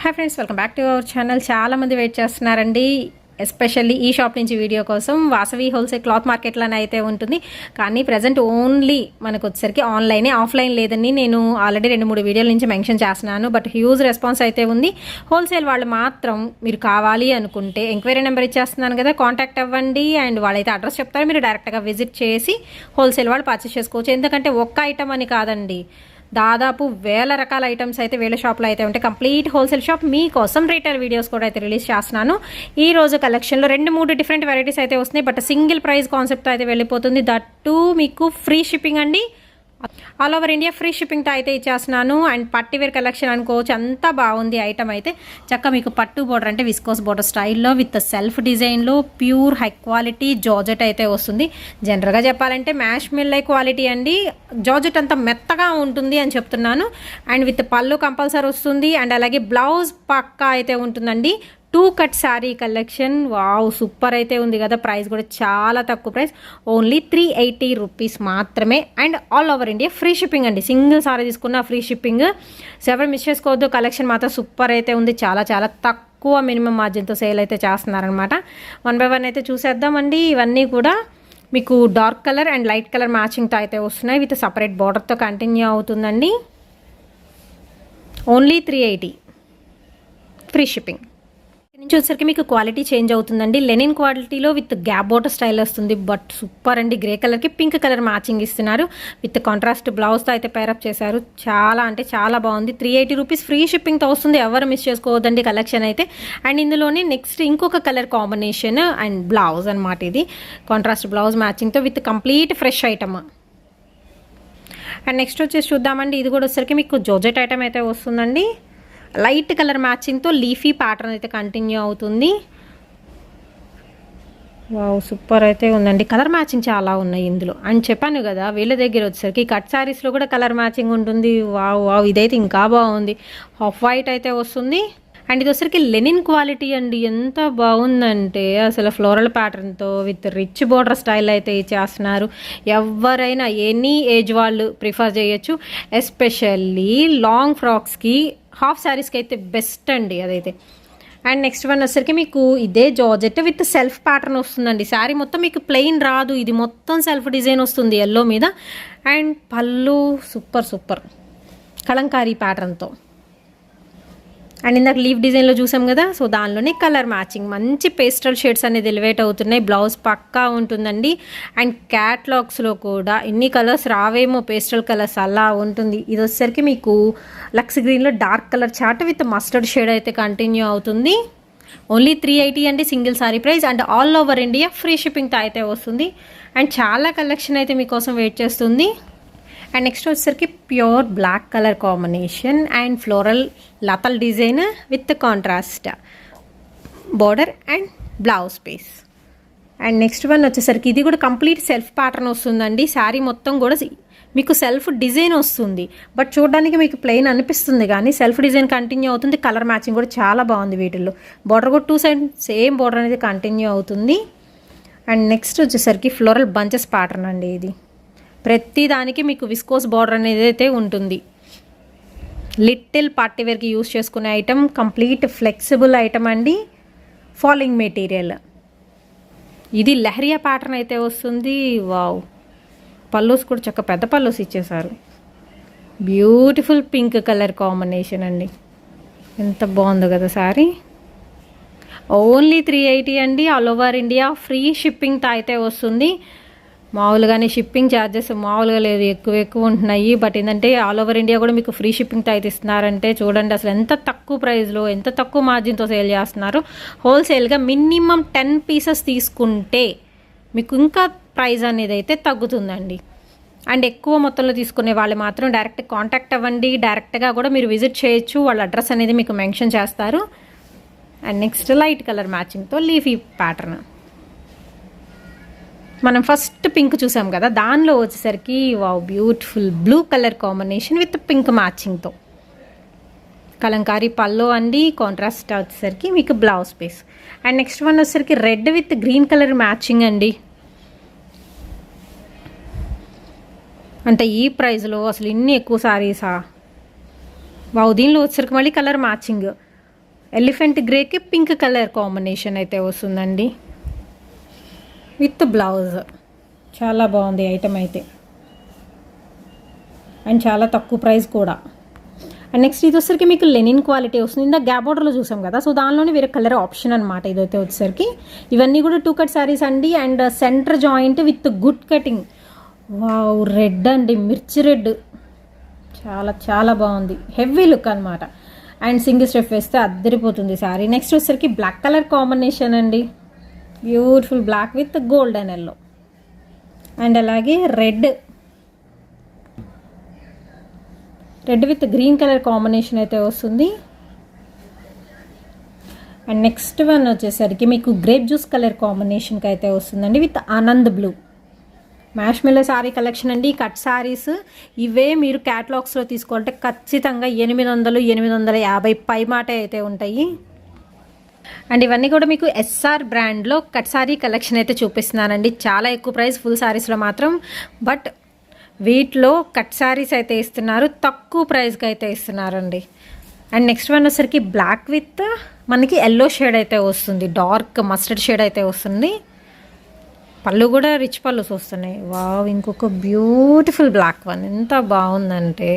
Hi friends welcome back to our channel చాలా మంది wait చేస్తున్నారండి ఎస్పెషల్లీ ఈ షాప్ నుంచి వీడియో కోసం. వాసవి హోల్సేల్ క్లాత్ మార్కెట్లోనే అయితే ఉంటుంది. కానీ ప్రజెంట్ ఓన్లీ మనకు వచ్చేసరికి ఆన్లైనే ఆఫ్లైన్ లేదని నేను ఆల్రెడీ రెండు మూడు వీడియోల నుంచి మెన్షన్ చేస్తున్నాను. బట్ హ్యూజ్ రెస్పాన్స్ అయితే ఉంది. హోల్సేల్ వాళ్ళు మాత్రం మీరు కావాలి అనుకుంటే ఎంక్వైరీ నెంబర్ ఇచ్చేస్తున్నాను కదా కాంటాక్ట్ అవ్వండి. అండ్ వాళ్ళైతే అడ్రస్ చెప్తారు మీరు డైరెక్ట్గా విజిట్ చేసి హోల్సేల్ వాళ్ళు పర్చేస్ చేసుకోవచ్చు. ఎందుకంటే ఒక్క ఐటమ్ అని కాదండి. దాదాపు వేల రకాల ఐటమ్స్ అయితే వేల షాప్లో అయితే ఉంటాయి. కంప్లీట్ హోల్సేల్ షాప్ మీకోసం రీటైల్ వీడియోస్ కూడా అయితే రిలీజ్ చేస్తున్నాను. ఈ రోజు కలెక్షన్లో రెండు మూడు డిఫరెంట్ వెరైటీస్ అయితే వస్తున్నాయి. బట్ సింగిల్ ప్రైస్ కాన్సెప్ట్ అయితే వెళ్ళిపోతుంది. దట్టు మీకు ఫ్రీ షిప్పింగ్ అండి. ఆల్ ఓవర్ ఇండియా ఫ్రీ షిప్పింగ్తో అయితే ఇచ్చేస్తున్నాను. అండ్ పట్టివేర్ కలెక్షన్ అనుకోవచ్చు అంతా బాగుంది ఐటమ్ అయితే. చక్క మీకు పట్టు బోర్డర్ అంటే విస్కోస్ బోర్డర్ స్టైల్లో విత్ సెల్ఫ్ డిజైన్లో ప్యూర్ హై క్వాలిటీ జార్జెట్ అయితే వస్తుంది. జనరల్గా చెప్పాలంటే మ్యాష్ మిల్లై క్వాలిటీ అండి. జార్జెట్ అంతా మెత్తగా ఉంటుంది అని చెప్తున్నాను. అండ్ విత్ పళ్ళు కంపల్సరీ వస్తుంది. అండ్ అలాగే బ్లౌజ్ పక్కా అయితే ఉంటుందండి. Two cut saree collection. Wow super అయితే ఉంది కదా. ప్రైస్ కూడా చాలా తక్కువ price. Only three eighty rupees మాత్రమే. And all over India free shipping అండి. సింగిల్ సారీ తీసుకున్న ఫ్రీ షిప్పింగ్. సో ఎవరు మిస్ చేసుకోవద్దు. కలెక్షన్ మాత్రం సూపర్ అయితే ఉంది. చాలా చాలా తక్కువ మినిమం మార్జిన్తో సేల్ అయితే చేస్తున్నారనమాట వన్ బై వన్ అయితే చూసేద్దామండి. ఇవన్నీ కూడా మీకు dark colour and light colour మ్యాచింగ్తో అయితే వస్తున్నాయి. విత్ సపరేట్ బార్డర్తో కంటిన్యూ అవుతుందండి. Only three eighty free shipping నుంచి వచ్చేసరికి మీకు క్వాలిటీ చేంజ్ అవుతుందండి. లెనిన్ క్వాలిటీలో విత్ గ్యాప్ బోటర్ స్టైల్ వస్తుంది. బట్ సూపర్ అండి. గ్రే కలర్కి పింక్ కలర్ మ్యాచింగ్ ఇస్తున్నారు. విత్ కాంట్రాస్ట్ బ్లౌజ్తో అయితే పేరప్ చేశారు. చాలా అంటే చాలా బాగుంది. త్రీ ఎయిటీ రూపీస్ ఫ్రీ షిప్పింగ్తో వస్తుంది. ఎవరు మిస్ చేసుకోవద్దండి కలెక్షన్ అయితే. అండ్ ఇందులోనే నెక్స్ట్ ఇంకొక కలర్ కాంబినేషన్ అండ్ బ్లౌజ్ అనమాట ఇది. Contrast blouse మ్యాచింగ్తో with complete fresh item. And next వచ్చేసి చూద్దామండి. ఇది కూడా వచ్చేసరికి మీకు జోజెట్ ఐటమ్ అయితే వస్తుందండి. లైట్ కలర్ మ్యాచింగ్తో లీఫీ ప్యాటర్న్ అయితే కంటిన్యూ అవుతుంది. వావ్ సూపర్ అయితే ఉందండి. కలర్ మ్యాచింగ్ చాలా ఉన్నాయి ఇందులో. అని చెప్పాను కదా వీళ్ళ దగ్గర వచ్చేసరికి కట్ శారీస్లో కూడా కలర్ మ్యాచింగ్ ఉంటుంది. వావ్ వావ్ ఇదైతే ఇంకా బాగుంది. హాఫ్ వైట్ అయితే వస్తుంది. అండ్ ఇది వచ్చరికి లెనిన్ క్వాలిటీ అండి. ఎంత బాగుందంటే అసలు ఫ్లోరల్ ప్యాటర్న్తో విత్ రిచ్ బోర్డర్ స్టైల్ అయితే చేస్తున్నారు. ఎవరైనా ఎనీ ఏజ్ వాళ్ళు ప్రిఫర్ చేయొచ్చు. ఎస్పెషల్లీ లాంగ్ ఫ్రాక్స్కి హాఫ్ శారీస్కి అయితే బెస్ట్ అండి అదైతే. అండ్ నెక్స్ట్ వన్ వచ్చరికి మీకు ఇదే జార్జెట్ విత్ సెల్ఫ్ ప్యాటర్న్ వస్తుందండి. శారీ మొత్తం మీకు ప్లెయిన్ రాదు. ఇది మొత్తం సెల్ఫ్ డిజైన్ వస్తుంది ఎల్లో మీద. అండ్ పళ్ళు సూపర్ సూపర్. కలంకారీ ప్యాటర్న్తో. అండ్ ఇందాక లీవ్ డిజైన్లో చూసాం కదా సో దానిలోనే కలర్ మ్యాచింగ్. మంచి పేస్టల్ షేడ్స్ అనేది ఎలివేట్ అవుతున్నాయి. బ్లౌజ్ పక్కా ఉంటుందండి. అండ్ క్యాట్లాగ్స్లో కూడా ఎన్ని కలర్స్ రావేమో పేస్టల్ కలర్స్ అలా ఉంటుంది. ఇది వచ్చేసరికి మీకు లక్స్ గ్రీన్లో dark colour chat with mustard shade అయితే కంటిన్యూ అవుతుంది. ఓన్లీ త్రీ ఎయిటీ అండి single sari price. And all over India free షిప్పింగ్తో అయితే వస్తుంది. అండ్ చాలా కలెక్షన్ అయితే మీకోసం వెయిట్ చేస్తుంది. అండ్ నెక్స్ట్ వచ్చేసరికి pure black colour combination and floral లతల్ design with contrast border and blouse piece and next one వచ్చేసరికి ఇది కూడా కంప్లీట్ సెల్ఫ్ ప్యాటర్న్ వస్తుందండి. శారీ మొత్తం కూడా మీకు సెల్ఫ్ డిజైన్ వస్తుంది. బట్ చూడడానికి మీకు ప్లెయిన్ అనిపిస్తుంది కానీ సెల్ఫ్ డిజైన్ కంటిన్యూ అవుతుంది. కలర్ మ్యాచింగ్ కూడా చాలా బాగుంది వీటిల్లో. బార్డర్ కూడా టూ సైడ్ సేమ్ బార్డర్ అనేది కంటిన్యూ అవుతుంది. అండ్ నెక్స్ట్ వచ్చేసరికి ఫ్లోరల్ బంచెస్ ప్యాటర్న్ అండి ఇది. ప్రతి దానికి మీకు విస్కోస్ బార్డర్ అనేది అయితే ఉంటుంది. లిటిల్ పార్టీ వేర్కి యూస్ చేసుకునే ఐటమ్ కంప్లీట్ ఫ్లెక్సిబుల్ ఐటమ్ అండి. Falling material. ఇది లహరియా ప్యాటర్న్ అయితే వస్తుంది. వావ్! పల్లూస్ కూడా చక్క పెద్ద పల్లూస్ ఇచ్చేసారు బ్యూటిఫుల్ పింక్ కలర్ కాంబినేషన్ అండి. ఎంత బాగుందో కదా సారీ. ఓన్లీ త్రీ ఎయిటీ అండి. ఆల్ ఓవర్ ఇండియా ఫ్రీ షిప్పింగ్తో అయితే వస్తుంది. మామూలుగానే షిప్పింగ్ ఛార్జెస్ మామూలుగా లేదు ఎక్కువ ఎక్కువ ఉంటున్నాయి. బట్ ఏంటంటే ఆల్ ఓవర్ ఇండియా కూడా మీకు ఫ్రీ షిప్పింగ్తో అయితే ఇస్తున్నారంటే చూడండి అసలు ఎంత తక్కువ ప్రైస్లో ఎంత తక్కువ మార్జిన్తో సేల్ చేస్తున్నారు. హోల్సేల్గా మినిమం టెన్ పీసెస్ తీసుకుంటే మీకు ఇంకా ప్రైస్ అనేది అయితే తగ్గుతుందండి. అండ్ ఎక్కువ మొత్తంలో తీసుకునే వాళ్ళు మాత్రం డైరెక్ట్ కాంటాక్ట్ అవ్వండి. డైరెక్ట్గా కూడా మీరు విజిట్ చేయొచ్చు. వాళ్ళ అడ్రస్ అనేది మీకు మెన్షన్ చేస్తారు. అండ్ నెక్స్ట్ లైట్ కలర్ మ్యాచింగ్తో లీఫీ ప్యాటర్న్ మనం ఫస్ట్ పింక్ చూసాం కదా దానిలో వచ్చేసరికి wow beautiful blue colour combination with pink మ్యాచింగ్తో Kalamkari పల్లో అండి కాంట్రాస్ట్ వచ్చేసరికి మీకు blouse piece and next one వచ్చేసరికి red with green colour matching అండి. అంటే ఈ ప్రైస్లో అసలు ఇన్ని ఎక్కువ సారీసా వావ్ దీనిలో వచ్చేసరికి మళ్ళీ కలర్ మ్యాచింగ్ ఎలిఫెంట్ గ్రేకి పింక్ కలర్ కాంబినేషన్ అయితే వస్తుందండి. With blouse. చాలా బాగుంది ఐటమ్ అయితే. అండ్ చాలా తక్కువ ప్రైస్ కూడా. అండ్ నెక్స్ట్ ఇది వచ్చేసరికి మీకు లెనిన్ క్వాలిటీ వస్తుంది. ఇందా గ్యాప్ బార్డర్లో చూసాం కదా సో దానిలోనే వేరే కలర్ ఆప్షన్ అనమాట ఇదైతే వచ్చేసరికి. ఇవన్నీ కూడా టూ కట్ శారీస్ అండి. And centre joint with good cutting wow red అండి. మిర్చి రెడ్ చాలా చాలా బాగుంది. హెవీ లుక్ అనమాట అండ్ సింగిల్ స్టెప్ వేస్తే అద్దరిపోతుంది శారీ నెక్స్ట్ వచ్చేసరికి బ్లాక్ కలర్ కాంబినేషన్ అండి. Beautiful black with golden yellow. And అలాగే red. Red with green colour combination అయితే వస్తుంది. అండ్ నెక్స్ట్ వన్ వచ్చేసరికి మీకు గ్రేప్ జ్యూస్ కలర్ కాంబినేషన్కి అయితే వస్తుందండి విత్ ఆనంద్ బ్లూ. మ్యాష్మిలో శారీ కలెక్షన్ అండి. కట్ శారీస్ ఇవే మీరు క్యాటలాగ్స్లో తీసుకోవాలంటే ఖచ్చితంగా ఎనిమిది వందలు ఎనిమిది వందల యాభై పై మాట అయితే ఉంటాయి. అండ్ ఇవన్నీ కూడా మీకు ఎస్ఆర్ బ్రాండ్లో కట్ సారీ కలెక్షన్ అయితే చూపిస్తున్నానండి. చాలా ఎక్కువ ప్రైస్ ఫుల్ సారీస్లో మాత్రం. బట్ వీటిలో కట్ సారీస్ అయితే ఇస్తున్నారు తక్కువ ప్రైస్కి అయితే ఇస్తున్నారండి అండ్ నెక్స్ట్ వన్ వచ్చరికి బ్లాక్ విత్ మనకి ఎల్లో షేడ్ అయితే వస్తుంది. డార్క్ మస్టర్డ్ షేడ్ అయితే వస్తుంది. పళ్ళు కూడా రిచ్ పళ్ళు వస్తున్నాయి. వావ్ ఇంకొక బ్యూటిఫుల్ బ్లాక్ వన్. ఎంత బాగుందంటే.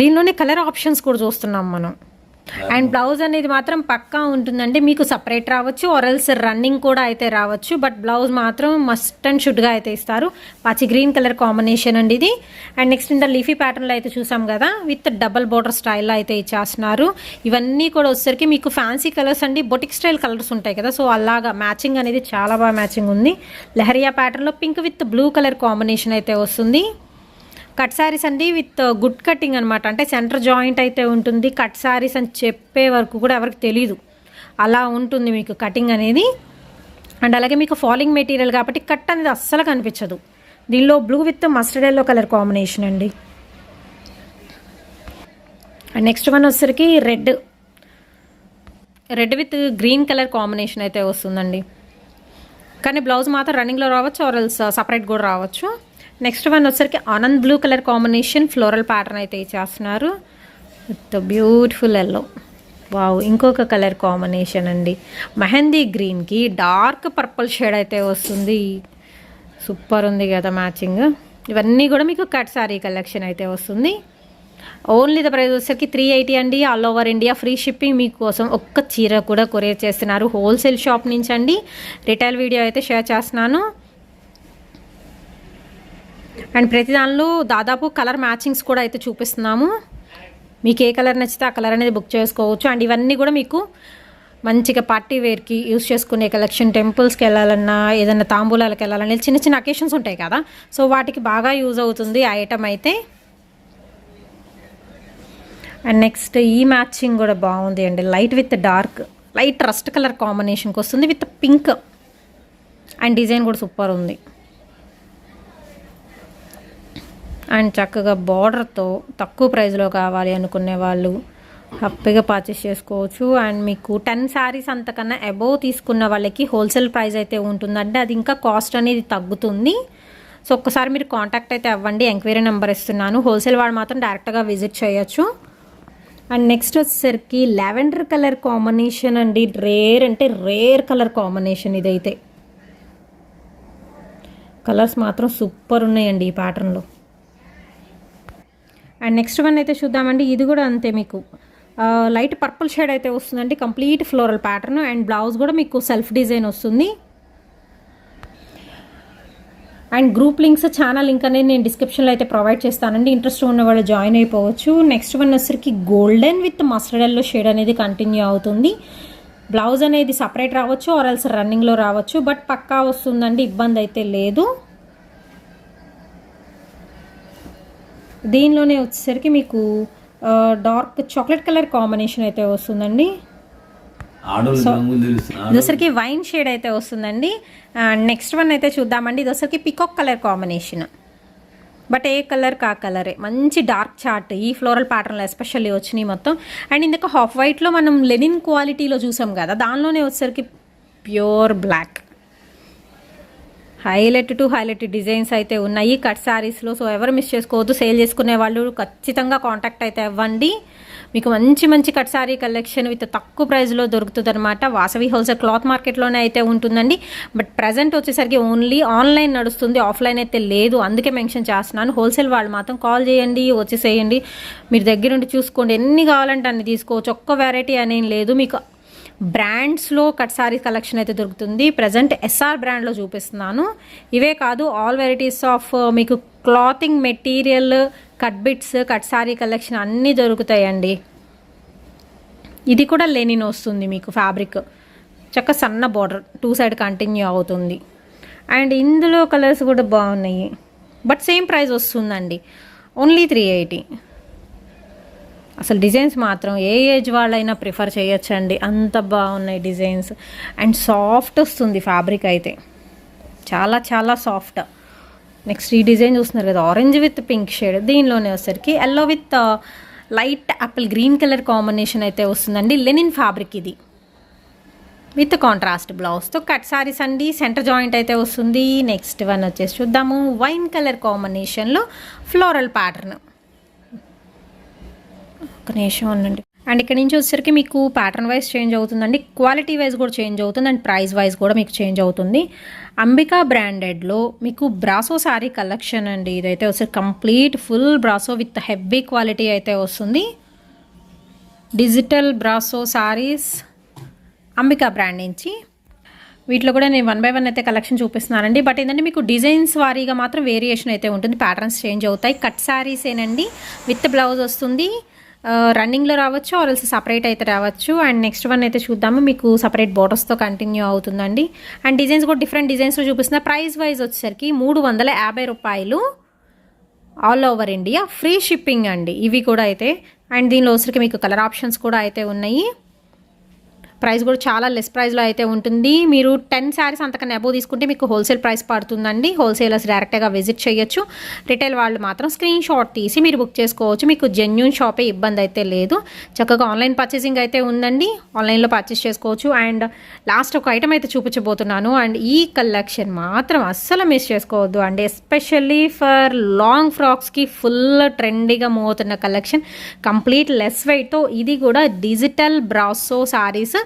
దీనిలోనే కలర్ ఆప్షన్స్ కూడా చూస్తున్నాం మనం. అండ్ బ్లౌజ్ అనేది మాత్రం పక్కా ఉంటుందండి. మీకు సపరేట్ రావచ్చు ఆరల్స్ రన్నింగ్ కూడా అయితే రావచ్చు బట్ బ్లౌజ్ మాత్రం మస్ట్ అండ్ షుడ్గా అయితే ఇస్తారు. పచ్చి గ్రీన్ కలర్ కాంబినేషన్ అండి ఇది. అండ్ నెక్స్ట్ ఇంత లీఫీ ప్యాటర్న్లో అయితే చూసాం కదా విత్ డబల్ బోర్డర్ స్టైల్లో అయితే ఇచ్చేస్తున్నారు. ఇవన్నీ కూడా వచ్చేసరికి మీకు ఫ్యాన్సీ కలర్స్ అండి బొటిక్ స్టైల్ కలర్స్ ఉంటాయి కదా సో అలాగా మ్యాచింగ్ అనేది చాలా బాగా మ్యాచింగ్ ఉంది. లెహరియా ప్యాటర్న్లో pink with blue colour combination అయితే వస్తుంది. కట్ శారీస్ అండి విత్ గుడ్ కటింగ్ అనమాట అంటే సెంటర్ జాయింట్ అయితే ఉంటుంది. కట్ శారీస్ అని చెప్పే వరకు కూడా ఎవరికి తెలీదు. అలా ఉంటుంది మీకు కటింగ్ అనేది. అండ్ అలాగే మీకు ఫాలింగ్ మెటీరియల్ కాబట్టి కట్ అనేది అస్సలు కనిపించదు. దీనిలో blue with mustard yellow colour combination అండి. అండ్ నెక్స్ట్ వన్ వచ్చేసరికి red. Red with green colour combination అయితే వస్తుందండి. కానీ బ్లౌజ్ మాత్రం రన్నింగ్లో రావచ్చు ఆర్ఎల్స్ సపరేట్ కూడా రావచ్చు. నెక్స్ట్ వన్ వచ్చరికి Anand blue colour combination floral pattern అయితే ఇచ్చేస్తున్నారు. విత్ బ్యూటిఫుల్ ఎల్లో వావ్ ఇంకొక కలర్ కాంబినేషన్ అండి. మెహందీ గ్రీన్కి డార్క్ పర్పుల్ షేడ్ అయితే వస్తుంది. సూపర్ ఉంది కదా మ్యాచింగ్ ఇవన్నీ కూడా మీకు కట్ సారీ కలెక్షన్ అయితే వస్తుంది. ఓన్లీ ద ప్రైస్ వచ్చేసరికి త్రీ ఎయిటీ అండి. All over India free shipping మీకోసం ఒక్క చీర కూడా కొరియర్ చేస్తున్నారు. హోల్సేల్ షాప్ నుంచి అండి. రిటైల్ వీడియో అయితే షేర్ చేస్తున్నాను. అండ్ ప్రతి దానిలో దాదాపు కలర్ మ్యాచింగ్స్ కూడా అయితే చూపిస్తున్నాము. మీకు ఏ కలర్ నచ్చితే ఆ కలర్ అనేది బుక్ చేసుకోవచ్చు. అండ్ ఇవన్నీ కూడా మీకు మంచిగా పార్టీ వేర్కి యూస్ చేసుకునే కలెక్షన్ టెంపుల్స్కి వెళ్ళాలన్నా ఏదైనా తాంబూలాలకు వెళ్ళాలన్నా చిన్న చిన్న అకేషన్స్ ఉంటాయి కదా. సో వాటికి బాగా యూజ్ అవుతుంది ఆ ఐటమ్ అయితే. అండ్ నెక్స్ట్ ఈ మ్యాచింగ్ కూడా బాగుంది అండి. Light with dark light rust colour కాంబినేషన్కి వస్తుంది విత్ పింక్. అండ్ డిజైన్ కూడా సూపర్ ఉంది. అండ్ చక్కగా బార్డర్తో తక్కువ ప్రైస్లో కావాలి అనుకునే వాళ్ళు హ్యాపీగా పర్చేస్ చేసుకోవచ్చు. అండ్ మీకు టెన్ శారీస్ అంతకన్నా అబోవ్ తీసుకున్న వాళ్ళకి హోల్సేల్ ప్రైస్ అయితే ఉంటుందంటే అది ఇంకా కాస్ట్ అనేది తగ్గుతుంది. సో ఒక్కసారి మీరు కాంటాక్ట్ అయితే అవ్వండి. ఎంక్వైరీ నెంబర్ ఇస్తున్నాను. హోల్సేల్ వాళ్ళు మాత్రం డైరెక్ట్గా విజిట్ చేయొచ్చు. అండ్ నెక్స్ట్ వచ్చేసరికి లావెండర్ కలర్ కాంబినేషన్ అండి. రేర్ అంటే రేర్ కలర్ కాంబినేషన్ ఇదైతే. కలర్స్ మాత్రం సూపర్ ఉన్నాయండి ఈ ప్యాటర్న్లో అండ్ నెక్స్ట్ వన్ అయితే చూద్దామండి. ఇది కూడా అంతే మీకు. లైట్ పర్పుల్ షేడ్ అయితే వస్తుందండి. Complete floral pattern and blouse కూడా మీకు సెల్ఫ్ డిజైన్ వస్తుంది. And group links channel link అనేది నేను డిస్క్రిప్షన్లో అయితే ప్రొవైడ్ చేస్తానండి. ఇంట్రెస్ట్ ఉన్న వాళ్ళు జాయిన్ అయిపోవచ్చు. నెక్స్ట్ వన్ వచ్చరికి golden with mustard yellow shade అనేది కంటిన్యూ అవుతుంది. బ్లౌజ్ అనేది సపరేట్ రావచ్చు ఆర్ఎల్స్ రన్నింగ్లో రావచ్చు. బట్ పక్కా వస్తుందండి ఇబ్బంది అయితే లేదు. దీనిలోనే వచ్చేసరికి మీకు డార్క్ చాక్లెట్ కలర్ కాంబినేషన్ అయితే వస్తుందండి. ఇదొసరికి వైన్ షేడ్ అయితే వస్తుందండి. నెక్స్ట్ వన్ అయితే చూద్దామండి. ఇదొసరికి పికాక్ కలర్ కాంబినేషన్ బట్ ఏ కలర్ కా కలరే మంచి డార్క్ చార్ట్ ఈ ఫ్లోరల్ ప్యాటర్న్లో ఎస్పెషల్లీ వచ్చినాయి మొత్తం. అండ్ ఇందాక హాఫ్ వైట్లో మనం లెనిన్ క్వాలిటీలో చూసాం కదా దానిలోనే వచ్చేసరికి pure black highlight to highlight designs అయితే ఉన్నాయి. కట్ శారీస్లో సో ఎవరు మిస్ చేసుకోవద్దు. సేల్ చేసుకునే వాళ్ళు ఖచ్చితంగా కాంటాక్ట్ అయితే అవ్వండి. మీకు మంచి మంచి కట్ సారీ కలెక్షన్ విత్ తక్కువ ప్రైస్లో దొరుకుతుంది అనమాట వాసవి హోల్సేల్ క్లాత్ మార్కెట్లోనే అయితే ఉంటుందండి. బట్ ప్రజెంట్ వచ్చేసరికి ఓన్లీ ఆన్లైన్ నడుస్తుంది. ఆఫ్లైన్ అయితే లేదు. అందుకే మెన్షన్ చేస్తున్నాను. హోల్సేల్ వాళ్ళు మాత్రం కాల్ చేయండి వచ్చేసేయండి. మీరు దగ్గరుండి చూసుకోండి. ఎన్ని కావాలంటే అన్ని తీసుకోవచ్చు. ఒక్క వెరైటీ అనేది లేదు. మీకు బ్రాండ్స్లో కట్ సారీ కలెక్షన్ అయితే దొరుకుతుంది. ప్రజెంట్ ఎస్ఆర్ బ్రాండ్లో చూపిస్తున్నాను. ఇవే కాదు ఆల్ వెరైటీస్ ఆఫ్ మీకు clothing material cut bits cut saree collection అన్నీ దొరుకుతాయండి. ఇది కూడా లెనిన్ వస్తుంది మీకు ఫ్యాబ్రిక్ చక్క సన్న బార్డర్ టూ సైడ్ కంటిన్యూ అవుతుంది. అండ్ ఇందులో కలర్స్ కూడా బాగున్నాయి. బట్ సేమ్ ప్రైస్ వస్తుందండి. ఓన్లీ త్రీ ఎయిటీ అసలు డిజైన్స్ మాత్రం ఏ ఏజ్ వాళ్ళైనా ప్రిఫర్ చేయొచ్చండి. అంత బాగున్నాయి డిజైన్స్. అండ్ సాఫ్ట్ వస్తుంది ఫ్యాబ్రిక్ అయితే. చాలా చాలా సాఫ్ట్. నెక్స్ట్ ఈ డిజైన్ చూస్తున్నారు కదా ఆరెంజ్ విత్ పింక్ షేడ్. దీనిలోనే వచ్చేసరికి yellow with light apple green colour combination అయితే వస్తుందండి. లెనిన్ ఫ్యాబ్రిక్ ఇది. విత్ కాంట్రాస్ట్ బ్లౌజ్తో కట్ సారీస్ అండి. సెంటర్ జాయింట్ అయితే వస్తుంది. నెక్స్ట్ వన్ వచ్చేసి చూద్దాము. వైన్ కలర్ కాంబినేషన్లో ఫ్లోరల్ ప్యాటర్న్. ఒక్క నిమిషం ఉండండి. అండ్ ఇక్కడ నుంచి వచ్చేసరికి మీకు ప్యాటర్న్ వైజ్ చేంజ్ అవుతుందండి. క్వాలిటీ వైజ్ కూడా చేంజ్ అవుతుంది అండ్ ప్రైస్ వైజ్ కూడా మీకు చేంజ్ అవుతుంది. అంబికా బ్రాండెడ్లో మీకు బ్రాసో శారీ కలెక్షన్ అండి. ఇదైతే వచ్చేసి complete full brasso with heavy quality అయితే వస్తుంది. Digital brasso sarees Ambika brand నుంచి. వీటిలో కూడా నేను వన్ బై వన్ అయితే కలెక్షన్ చూపిస్తున్నానండి. బట్ ఏంటంటే మీకు డిజైన్స్ వారీగా మాత్రం వేరియేషన్ అయితే ఉంటుంది. ప్యాటర్న్స్ చేంజ్ అవుతాయి. కట్ శారీస్ ఏనండి. విత్ బ్లౌజ్ వస్తుంది. రన్నింగ్లో రావచ్చు ఆర్ఎల్స్ సపరేట్ అయితే రావచ్చు. అండ్ నెక్స్ట్ వన్ అయితే చూద్దాము మీకు సపరేట్ బోర్డర్స్తో కంటిన్యూ అవుతుందండి. అండ్ డిజైన్స్ కూడా డిఫరెంట్ డిజైన్స్లో చూపిస్తున్న. ప్రైస్ వైజ్ వచ్చేసరికి మూడు వందల యాభై రూపాయలు all over India free shipping అండి. ఇవి కూడా అయితే. అండ్ దీనిలో వచ్చరికి మీకు కలర్ ఆప్షన్స్ కూడా అయితే ఉన్నాయి. ప్రైస్ కూడా చాలా లెస్ ప్రైస్లో అయితే ఉంటుంది. మీరు టెన్ శారీస్ అంతకన్నా ఎబో తీసుకుంటే మీకు హోల్సేల్ ప్రైస్ పడుతుందండి. హోల్సేలర్స్ డైరెక్ట్గా విజిట్ చేయొచ్చు. రిటైల్ వాళ్ళు మాత్రం స్క్రీన్ షాట్ తీసి మీరు బుక్ చేసుకోవచ్చు. మీకు జెన్యున్ షాపే ఇబ్బంది అయితే లేదు. చక్కగా ఆన్లైన్ పర్చేసింగ్ అయితే ఉందండి. ఆన్లైన్లో పర్చేస్ చేసుకోవచ్చు. అండ్ లాస్ట్ ఒక ఐటమ్ అయితే చూపించబోతున్నాను. అండ్ ఈ కలెక్షన్ మాత్రం అస్సలు మిస్ చేసుకోవద్దు. అండి ఎస్పెషల్లీ ఫర్ లాంగ్ ఫ్రాక్స్కి ఫుల్ ట్రెండీగా మూవ్ అవుతున్న కలెక్షన్. కంప్లీట్ లెస్ వెయిట్తో ఇది కూడా డిజిటల్ బ్రాసో శారీస్.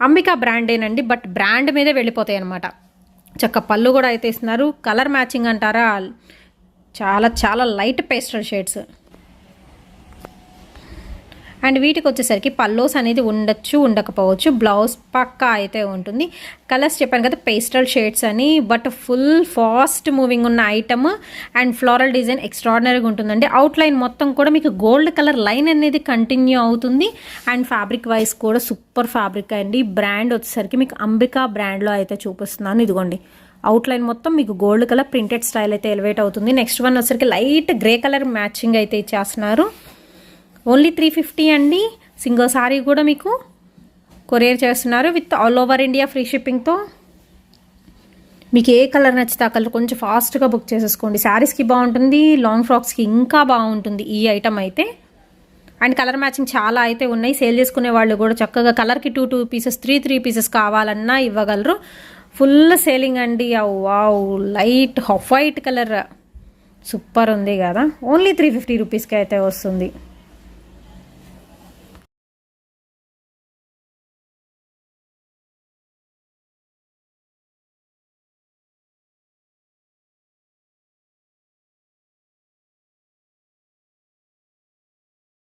అంబికా బ్రాండేనండి బట్ బ్రాండ్ మీదే వెళ్ళిపోతాయి అనమాట చక్క పళ్ళు కూడా అయితే ఇస్తున్నారు. కలర్ మ్యాచింగ్ అంటారా? చాలా చాలా లైట్ పేస్టల్ షేడ్స్. అండ్ వీటికి వచ్చేసరికి పల్లోస్ అనేది ఉండొచ్చు ఉండకపోవచ్చు. బ్లౌజ్ పక్కా అయితే ఉంటుంది. కలర్స్ చెప్పాను కదా పేస్టల్ షేడ్స్ అని బట్ ఫుల్ ఫాస్ట్ మూవింగ్ ఉన్న ఐటమ్ అండ్ ఫ్లోరల్ డిజైన్ ఎక్స్ట్రాడినరీగా ఉంటుందండి. అవుట్లైన్ మొత్తం కూడా మీకు గోల్డ్ కలర్ లైన్ అనేది కంటిన్యూ అవుతుంది. అండ్ ఫ్యాబ్రిక్ వైజ్ కూడా సూపర్ ఫ్యాబ్రిక్ అండి. బ్రాండ్ వచ్చేసరికి మీకు అంబికా బ్రాండ్లో అయితే చూపిస్తున్నాను. ఇదిగోండి. అవుట్లైన్ మొత్తం మీకు గోల్డ్ కలర్ ప్రింటెడ్ స్టైల్ అయితే ఎలివేట్ అవుతుంది. నెక్స్ట్ వన్ వచ్చేసరికి లైట్ గ్రే కలర్ మ్యాచింగ్ అయితే ఇచ్చేస్తున్నారు. ఓన్లీ త్రీ ఫిఫ్టీ అండి. సింగిల్ సారీ కూడా మీకు కొరియర్ చేస్తున్నారు with all over India free షిప్పింగ్తో మీకు ఏ కలర్ నచ్చితే ఆ కలర్ కొంచెం ఫాస్ట్గా బుక్ చేసేసుకోండి. శారీస్కి బాగుంటుంది లాంగ్ ఫ్రాక్స్కి ఇంకా బాగుంటుంది ఈ ఐటమ్ అయితే. అండ్ కలర్ మ్యాచింగ్ చాలా అయితే ఉన్నాయి. సేల్ చేసుకునే వాళ్ళు కూడా చక్కగా కలర్కి two two pieces three three pieces కావాలన్నా ఇవ్వగలరు. ఫుల్ సేలింగ్ అండి. Wow light off white colour super ఉంది కదా. ఓన్లీ త్రీ ఫిఫ్టీ రూపీస్కి అయితే వస్తుంది.